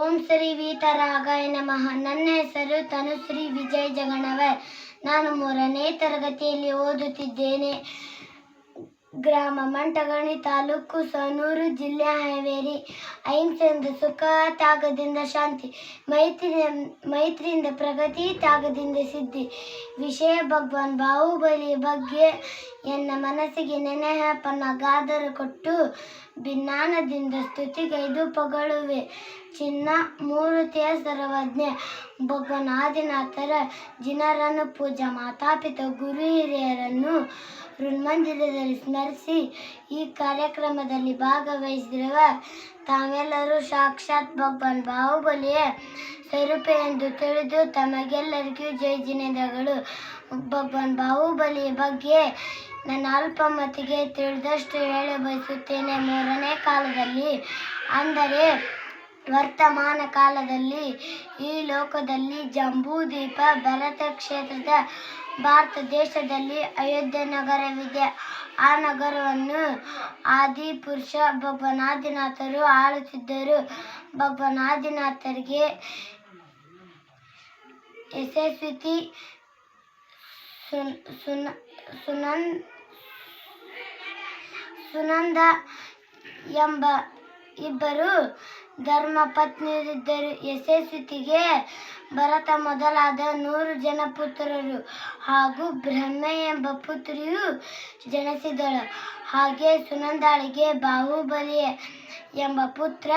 ಓಂ ಶ್ರೀ ವೀತರಾಗಾಯ ನಮಃ. ನನ್ನ ಹೆಸರು ತನುಶ್ರೀ ವಿಜಯ್ ಜಗಣವರ್. ನಾನು ಮೂರನೇ ತರಗತಿಯಲ್ಲಿ ಓದುತ್ತಿದ್ದೇನೆ. ಗ್ರಾಮ ಮಂಟಗಣಿ ತಾಲೂಕು ಸನೂರು ಜಿಲ್ಲೆ ಹಾವೇರಿ. ಅಹಿಂಸೆಯಿಂದ ಸುಖ, ತ್ಯಾಗದಿಂದ ಶಾಂತಿ, ಮೈತ್ರಿ, ಮೈತ್ರಿಯಿಂದ ಪ್ರಗತಿ, ತ್ಯಾಗದಿಂದ ಸಿದ್ಧಿ. ವಿಷಯ ಭಗವಾನ್ ಬಾಹುಬಲಿ ಬಗ್ಗೆ ಎನ್ನ ಮನಸ್ಸಿಗೆ ನೆನೆಹ ಗಾದರು ಕೊಟ್ಟು ಭಿನ್ನಾನದಿಂದ ಸ್ತುತಿಗೈದು ಪೊಗಳುವೆ ಚಿನ್ನ ಮೂರುತಿಯ ಸರ್ವಜ್ಞೆ ಭಗವಾನ್ ಆದಿನಾಥರ ಜಿನರನ್ನು ಪೂಜಾ. ಮಾತಾಪಿತ ಗುರು ಹಿರಿಯರನ್ನು ಋನ್ಮಂದಿರದಲ್ಲಿ ಸ್ಮರಿಸಿ ಈ ಕಾರ್ಯಕ್ರಮದಲ್ಲಿ ಭಾಗವಹಿಸಿರುವ ತಾವೆಲ್ಲರೂ ಸಾಕ್ಷಾತ್ ಭಗವಾನ್ ಬಾಹುಬಲಿಯ ಸ್ವರೂಪ ಎಂದು ತಿಳಿದು ತಮಗೆಲ್ಲರಿಗೂ ಜೈ ಜಿನೇಂದ್ರಗಳು ಭಗವಾನ್ ಬಾಹುಬಲಿಯ ಬಗ್ಗೆ ನನ್ನ ಅಲ್ಪ ಮತಿಗೆ ತಿಳಿದಷ್ಟು ಹೇಳ ಬಯಸುತ್ತೇನೆ ಮೂರನೇ ಕಾಲದಲ್ಲಿ. ಅಂದರೆ ವರ್ತಮಾನ ಕಾಲದಲ್ಲಿ ಈ ಲೋಕದಲ್ಲಿ ಜಂಬೂದೀಪ ಭರತ ಕ್ಷೇತ್ರದ ಭಾರತ ದೇಶದಲ್ಲಿ ಅಯೋಧ್ಯೆ ನಗರವಿದೆ. ಆ ನಗರವನ್ನು ಆದಿ ಪುರುಷ ಭಗವಾನ್ ಆದಿನಾಥರು ಆಳುತ್ತಿದ್ದರು. ಭಗವಾನ್ ಆದಿನಾಥರಿಗೆ ಯಶಸ್ವಿತಿ ಸುನ್ ಸುನ ಸುನನ್ ಸುನಂದ ಎಂಬ ಇಬ್ಬರು ಧರ್ಮಪತ್ನಿಯರಿದ್ದರು. ಯಶಸ್ವಿತಿಗೆ ಭರತ ಮೊದಲಾದ ನೂರು ಜನ ಪುತ್ರರು ಹಾಗೂ ಬ್ರಹ್ಮೆ ಎಂಬ ಪುತ್ರಿಯು ಜನಿಸಿದಳು. ಹಾಗೆ ಸುನಂದಾಳಿಗೆ ಬಾಹುಬಲಿ ಎಂಬ ಪುತ್ರ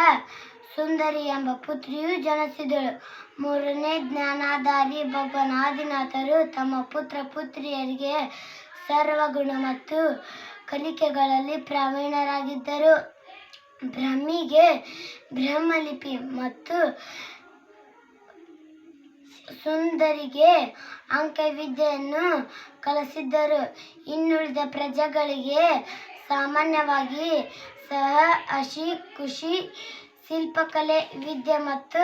ಸುಂದರಿ ಎಂಬ ಪುತ್ರಿಯು ಜನಿಸಿದಳು. ಮೂರನೇ ಜ್ಞಾನಾಧಾರಿ ಭಗವಾನ್ ಆದಿನಾಥರು ತಮ್ಮ ಪುತ್ರ ಪುತ್ರಿಯರಿಗೆ ಸರ್ವಗುಣ ಮತ್ತು ಕಲಿಕೆಗಳಲ್ಲಿ ಪ್ರಾವೀಣರಾಗಿದ್ದರು. ಬ್ರಹ್ಮಿಗೆ ಬ್ರಹ್ಮಲಿಪಿ ಮತ್ತು ಸುಂದರಿಗೆ ಅಂಕವಿದ್ಯೆಯನ್ನು ಕಲಿಸಿದ್ದರು. ಇನ್ನುಳಿದ ಪ್ರಜೆಗಳಿಗೆ ಸಾಮಾನ್ಯವಾಗಿ ಸಹ ಹಸಿ ಕೃಷಿ ಶಿಲ್ಪಕಲೆ, ವಿದ್ಯೆ ಮತ್ತು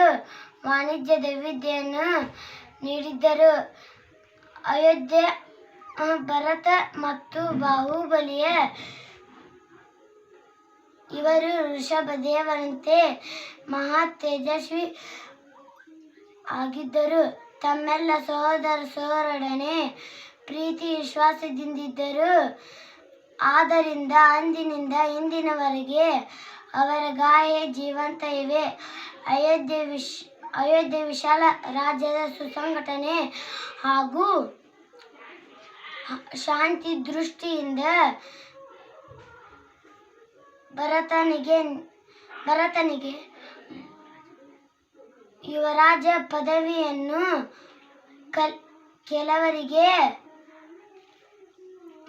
ವಾಣಿಜ್ಯದ ವಿದ್ಯೆಯನ್ನು ನೀಡಿದ್ದರು. ಅಯೋಧ್ಯೆ ಭರತ ಮತ್ತು ಬಾಹುಬಲಿಯ ಇವರು ಋಷಭದೇವರಂತೆ ಮಹಾ ತೇಜಸ್ವಿ ಆಗಿದ್ದರು. ತಮ್ಮೆಲ್ಲ ಸಹೋದರ ಸಹೋದರೊಡನೆ ಪ್ರೀತಿ ವಿಶ್ವಾಸದಿಂದಿದ್ದರು. ಆದ್ದರಿಂದ ಅಂದಿನಿಂದ ಇಂದಿನವರೆಗೆ ಅವರ ಗಾಯ ಜೀವಂತ ಇವೆ. ಅಯೋಧ್ಯೆ ವಿಶ್, ಅಯೋಧ್ಯೆ ವಿಶಾಲ ರಾಜ್ಯದ ಸುಸಂಘಟನೆ ಹಾಗೂ ಶಾಂತಿ ದೃಷ್ಟಿಯಿಂದ ಭರತನಿಗೆ ಭರತನಿಗೆ ಯುವರಾಜ ಪದವಿಯನ್ನು ಕಲ್, ಕೆಲವರಿಗೆ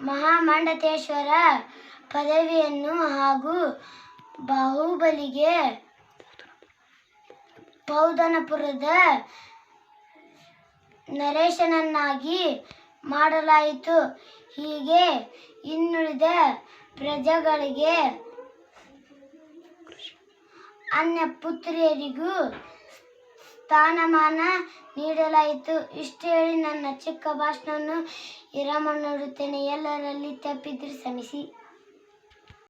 ಮಹಾಮಂಡತೇಶ್ವರ ಪದವಿಯನ್ನು ಹಾಗೂ ಬಾಹುಬಲಿಗೆ ಪೌದನಪುರದ ನರೇಶನನ್ನಾಗಿ ಮಾಡಲಾಯಿತು. ಹೀಗೆ ಇನ್ನುಳಿದ ಪ್ರಜೆಗಳಿಗೆ ಅನ್ಯ ಪುತ್ರಿಯರಿಗೂ ಸ್ಥಾನಮಾನ ನೀಡಲಾಯಿತು. ಇಷ್ಟು ಹೇಳಿ ನನ್ನ ಚಿಕ್ಕ ಭಾಷಣವನ್ನು ವಿರಾಮ ನೋಡುತ್ತೇನೆ ಎಲ್ಲರಲ್ಲಿ ತಪ್ಪಿದ್ರೆ ಶ್ರಮಿಸಿ